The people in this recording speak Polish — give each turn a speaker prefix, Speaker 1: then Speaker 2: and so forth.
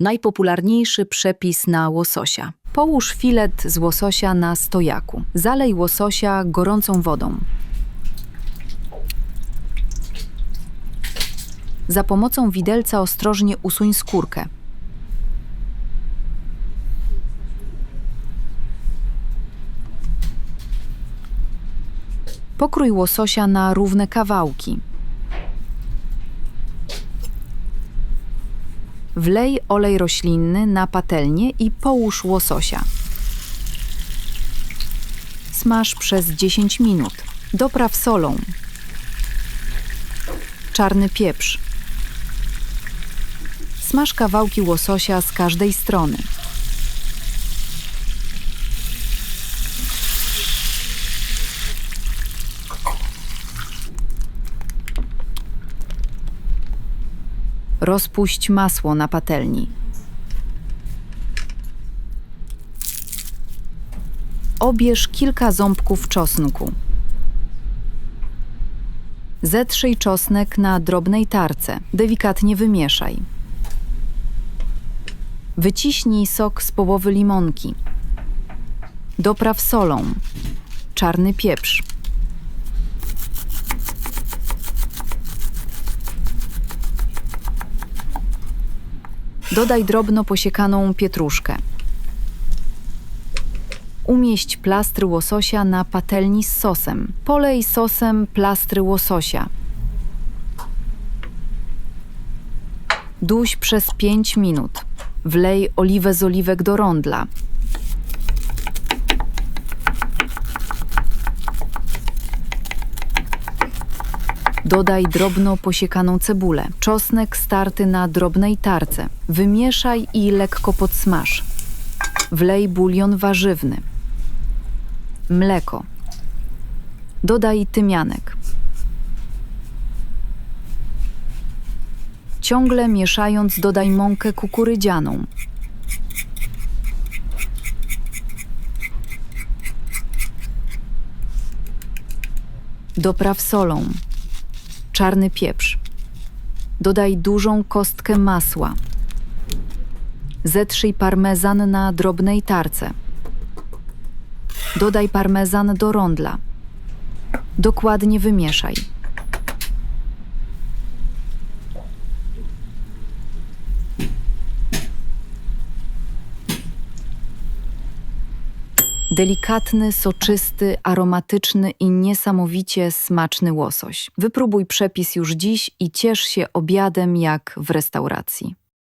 Speaker 1: Najpopularniejszy przepis na łososia. Połóż filet z łososia na stojaku. Zalej łososia gorącą wodą. Za pomocą widelca ostrożnie usuń skórkę. Pokrój łososia na równe kawałki. Wlej olej roślinny na patelnię i połóż łososia. Smaż przez 10 minut. Dopraw solą. Czarny pieprz. Smaż kawałki łososia z każdej strony. Rozpuść masło na patelni. Obierz kilka ząbków czosnku. Zetrzyj czosnek na drobnej tarce. Delikatnie wymieszaj. Wyciśnij sok z połowy limonki. Dopraw solą. Czarny pieprz. Dodaj drobno posiekaną pietruszkę. Umieść plastry łososia na patelni z sosem. Polej sosem plastry łososia. Duś przez 5 minut. Wlej oliwę z oliwek do rondla. Dodaj drobno posiekaną cebulę, czosnek starty na drobnej tarce. Wymieszaj i lekko podsmaż. Wlej bulion warzywny. Mleko. Dodaj tymianek. Ciągle mieszając dodaj mąkę kukurydzianą. Dopraw solą. Czarny pieprz. Dodaj dużą kostkę masła. Zetrzyj parmezan na drobnej tarce. Dodaj parmezan do rondla. Dokładnie wymieszaj. Delikatny, soczysty, aromatyczny i niesamowicie smaczny łosoś. Wypróbuj przepis już dziś i ciesz się obiadem jak w restauracji.